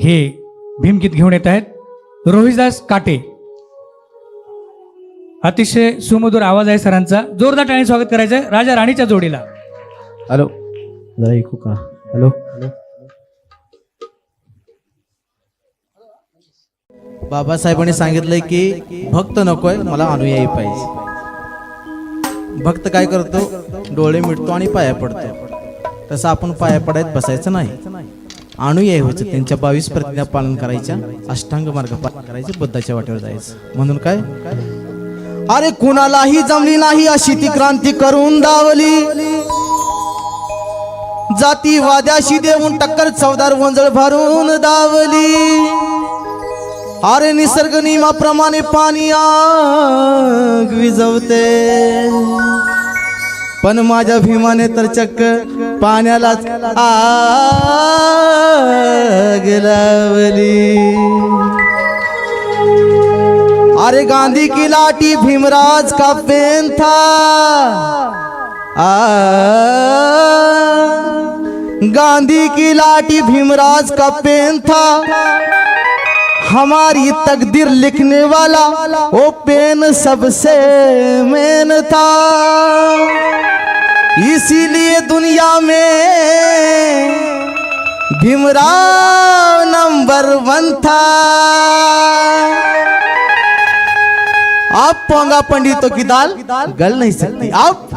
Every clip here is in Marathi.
हे भीमगीत घेऊन येत आहेत. रोहिदास काटे. अतिशय सुमधुर आवाज आहे सरांचा. जोरदार टाळी स्वागत करायचं आहे राजा राणीच्या जोडीला. हॅलो. जरा ऐकू का हॅलो. बाबासाहेबांनी सांगितलंय की भक्त नकोय मला अनुयायी पाहिजे. भक्त काय करतो? डोळे मिटतो आणि पाया पडतो. तसं आपण पाया पडायत बसायचं नाही. अनुयायी व्हायचं त्यांच्या बावीस प्रतिज्ञा पालन करायच्या. अष्टांग मार्ग पालन करायचे. बुद्धाच्या वाटेवर जायचं. म्हणून काय? अरे कुणालाही जमली नाही अशी ती क्रांती करून दावली. जाती वाद्याशी देऊन टक्कर चवदार वंजळ भरून दावली. अरे निसर्ग नियमाप्रमाणे पाणी आग विजवते पण माझ्या भीमाने तर चक्क पाण्यालाच आग लावली. अरे गांधी की लाठी भीमराज का पेन था? आ, गांधी की लाठी भीमराज का पेन था? हमारी तकदीर लिखने वाला वो पेन सबसे मेन था इसीलिए दुनिया में भीमराव नंबर वन था आप पोंगा पंडितों की दाल गल नहीं सकती आप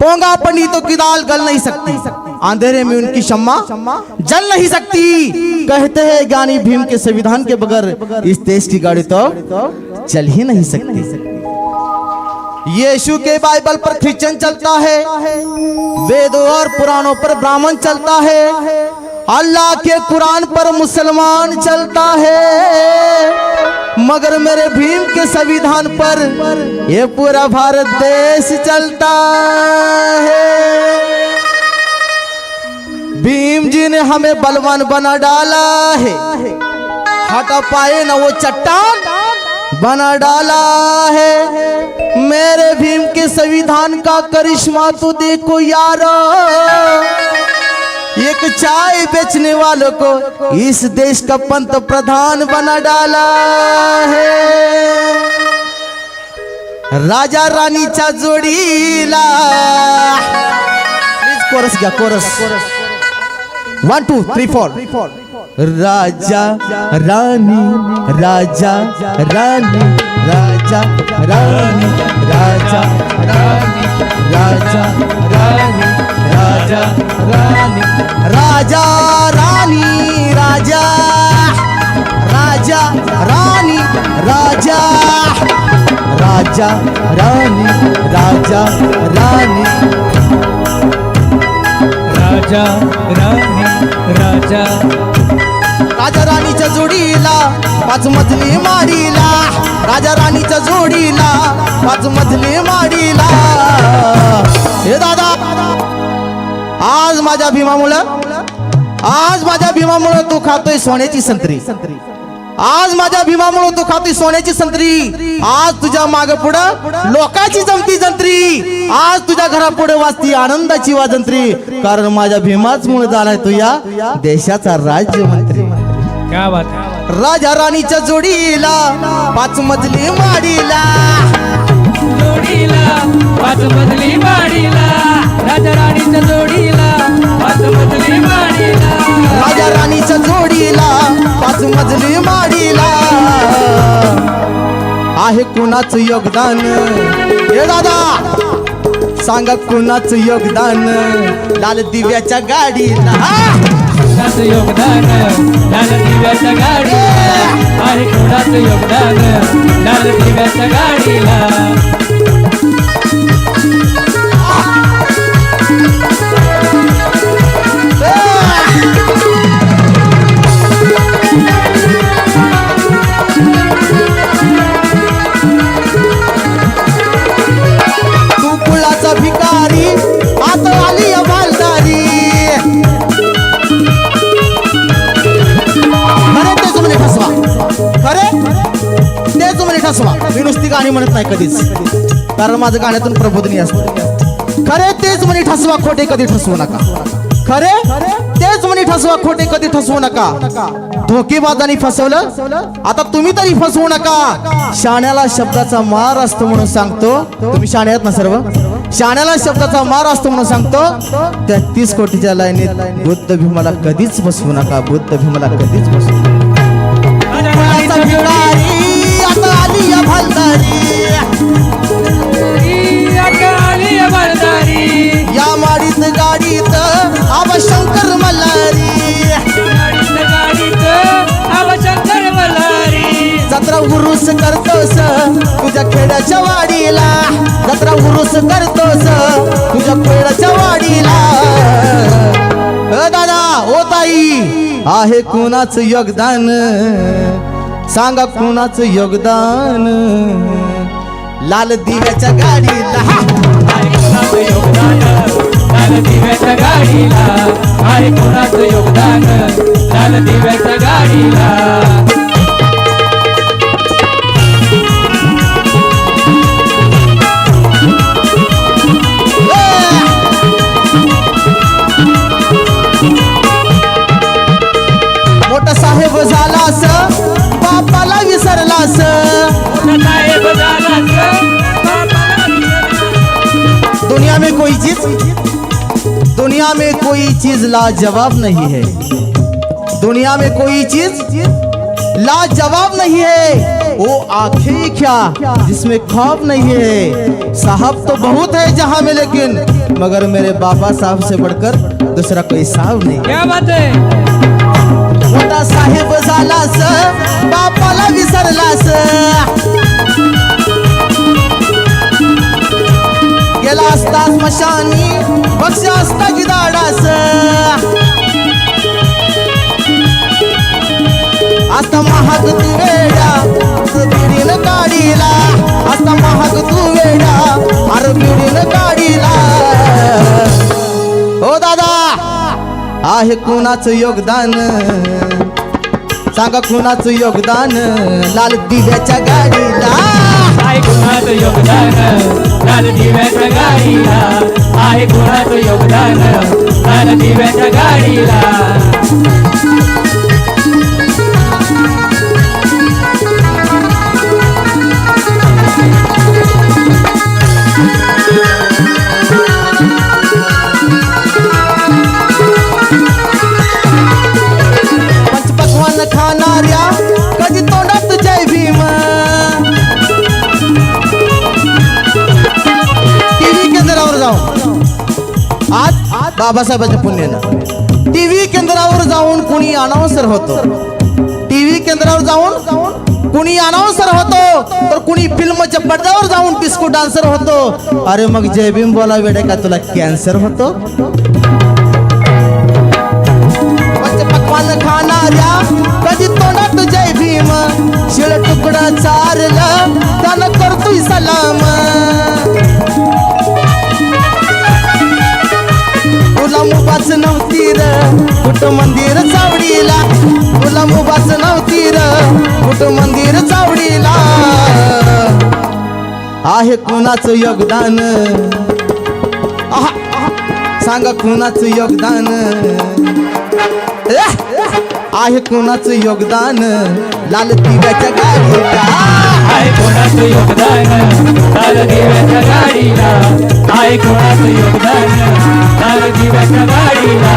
पोंगा पंडितों की दाल गल नहीं सकती अंधेरे में उनकी शम्मा जल नहीं सकती। कहते हैं ज्ञानी भीम के संविधान के बगैर इस देश की गाड़ी तो चल ही नहीं सकती। यीशु के बाइबल पर क्रिश्चियन चलता है, वेदों और पुराणों पर ब्राह्मण चलता है, अल्लाह के कुरान पर मुसलमान चलता है। मगर मेरे भीम के संविधान पर ये पूरा भारत देश चलता है। भीम जी ने हमें बलवान बना डाला है। हटा पाए ना वो चट्टान, बना डाला है। मेरे भीम के संविधान का करिश्मा तो देखो यारो। एक चाय बेचने वालों को इस देश का पंत प्रधान बना डाला है। राजा राणीच्या जोडीला। प्लीज़ कोरस घ्या chorus. One two three four राजा रानी राजा रानी राजा रानी राजा रानी राजा रानी राजा रानी राजा रानी राजा. राजा रानी राजा. राजा रानी राजा रानी राजा राणी राजा. राजा राणीच्या जोडीला पाच मजली माडीला. राजा राणीच्या जोडीला पाच मजली माडीला. हे दादा आज माझ्या भीमामुळं आज माझ्या भीमामुळं तू खातोय सोन्याची संत्री. आज माझ्या भीमामुळं तू खातोय सोन्याची संत्री. आज तुझ्या माग पुढं लोकांची जमती जंत्री. आज तुझ्या घरा पुढे वाजती आनंदाची वाजंत्री. कारण माझ्या भीमाच मुळे झालाय तू या देशाचा राज्यमंत्री. क्या बात राजा राणीच्या जोडीला पाच मजली माडीला. जोडीला पाच मजली माडीला राजा राणीच्या जोडीला पाच मजली माडीला राजा राणीच्या जोडीला पाच मजली माडीला. आहे कुणाचं योगदान? हे दादा सांगा कुणाचं योगदान? लाल दिव्याच्या गाडीला! कोणाचं योगदान? लाल दिव्याच्या गाडीला. आहे कोणाचं योगदान? लाल दिव्याच्या गाडीला. मी नुसती गाणी म्हणत नाही कधीच. कारण माझं गाण्यातून प्रबोधनी असतं. खरे तेच म्हणे ठसवा खोटे कधी ठसवू नका. खरे तेच म्हणे ठसवा खोटे कधी ठसवू नका. धोकेबाजांनी फसवलं आता तुम्ही तरी फसवू नका. शाण्याला शब्दाचा मार असतो म्हणून सांगतो. तुम्ही शाणे आहेत ना सर्व? शाण्याला शब्दाचा मार असतो म्हणून सांगतो. त्या तीस कोटीच्या लाईनीत बुद्ध भीमाला कधीच बसवू नका बुद्ध भीमाला कधीच बसवू नका. उरुस करतोस. तुझ्या खेड्याच्या वाडीला जत्रा उरुस करतोस. तुझ्या खेड्याच्या वाडीला. दादा ओ ताई आहे कुणाचं योगदान? सांगा कुणाचं योगदान? लाल दिव्याच्या गाडीला. आहे कोणाचं योगदान? लाल दिव्याच्या गाडीला. आहे कोणाचं योगदान? लाल दिव्याच्या गाडीला. कोई चीज़ दुनिया में कोई चीज़ लाजवाब नहीं है। दुनिया में कोई चीज़ लाजवाब नहीं है। वो आँखें क्या, जिसमें खौफ नहीं है। साहब तो बहुत है जहाँ में, लेकिन मगर मेरे बाबा साहब से बढ़कर दूसरा कोई साहब नहीं। क्या बात है? स्मशानी पक्ष असता गिदाडास आता महाग तू वेडा बिडीन काढीला. आता महाग तू वेडा अरे बिडीन काढीला. हो दादा आहे कुणाचं योगदान. सांगा कुणाचं योगदान लाल दिव्याच्या गाडीला. आहे कुणाचं योगदान. लाल दिव्याच्या गाडीला. आहे कोणाचं योगदान? लाल दिव्याच्या गाडीला. आज बाबासाहेबांच्या पुण्यानं. टीव्ही केंद्रावर जाऊन कुणी अनाऊन्सर होतो. टीव्ही केंद्रावर जाऊन कुणी अनाऊन्सर होतो. तर कुणी फिल्मच्या पडद्यावर जाऊन डिस्को डान्सर होतो. अरे मग जयभीम बोला वेडे का तुला कॅन्सर होतो? पक्वान खाणाऱ्या कधी तो कुठ मंदिर चावडीला? तुला मुबाच नव्हती र कुठ मंदिर चावडीला? आहे कुणाचं योगदान? सांगा कुणाचं योगदान? आहे कुणाचं योगदान? लाल दिव्याच्या गाडीला. आहे कोणाचं योगदान? लाल दिव्याच्या गाडीला. आहे कोणाचं योगदान? लाल दिव्याच्या गाडीला.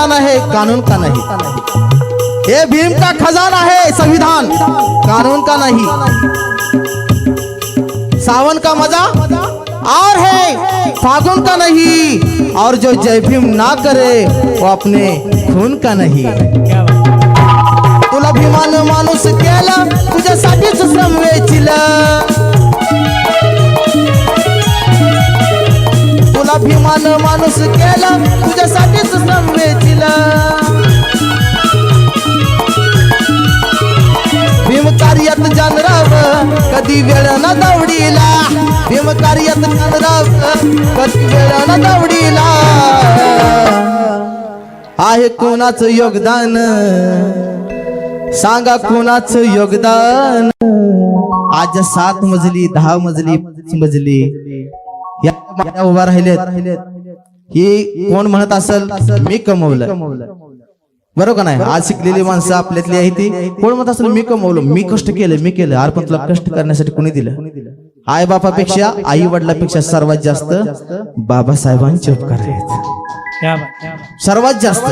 खजाना है कानून का नहीं। ये भीम का खजाना है संविधान कानून का नहीं। सावन का मजा और है फागुन का नहीं। और जो जय भीम ना करे वो अपने खून का नहीं। तुला भीमान माणूस केला तुझ्यासाठीच श्रम वेचिला जानराव दवडीला. आहे कोणाचं योगदान? सांगा कोणाचं योगदान? आज सात मजली दहा मजली मजली. या उभा राहिलेत. ही कोण म्हणत असेल? मी कमवलं. बरोबर का नाही? आज शिकलेली माणसं आपल्यातली आहे ती. कोण म्हणत असेल मी कमवलं मी कष्ट केलं मी केलं. अर्पण तुला कष्ट करण्यासाठी कोणी दिलं? आई बापापेक्षा आई वडिलापेक्षा सर्वात जास्त बाबासाहेबांचे उपकार आहेत. सर्वात जास्त.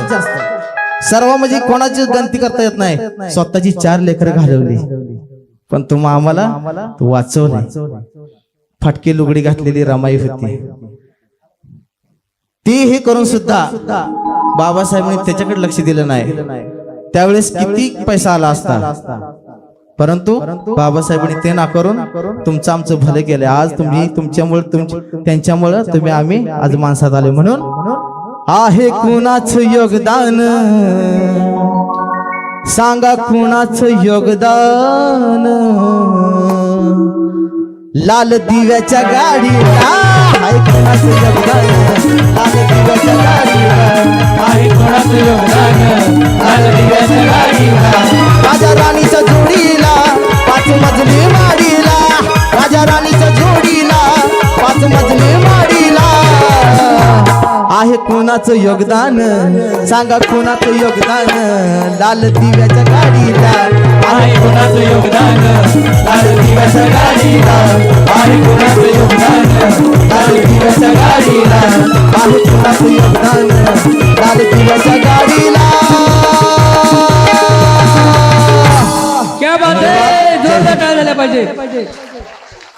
सर्व म्हणजे कोणाची गणती करता येत नाही. स्वतःची चार लेकर घालवली. पण तुम्हा आम्हाला तू वाचवले. फटके लुगडी घातलेली रमाई होती. ती हे करून सुद्धा बाबासाहेबांनी त्याच्याकडे लक्ष दिलं नाही. त्यावेळेस किती पैसा आला असता? परंतु बाबासाहेबांनी ते ना करून तुमचं आमचं भलं केलं. आज तुम्ही तुमच्यामुळे तुमच्या त्यांच्यामुळे तुम्ही आम्ही आज माणसात आले म्हणून आहे कुणाचं योगदान? सांगा कुणाचं योगदान? लाल दिव्याच्या गाडीला योगदान. लाल दिव्याच्या गाडीला योगदान. लाल दिव्याच्या गाडीला राजा राणीच्या जोडीला पाच मजली माडीला. राजा राणीच्या जोडीला पाच मजली आहे कोणाचं योगदान. सांगा कोणाचं योगदान. लाल दिव्याच्या गाडीला. आहे कोणाचं योगदान. लाल दिव्याच्या गाडीला. आहे कोणाचं योगदान. लाल दिव्याच्या गाडीला. आहे कोणाचं योगदान. लाल दिव्याच्या गाडीला. क्या बात आहे जोरदार टाळ्या झाल्या पाहिजे.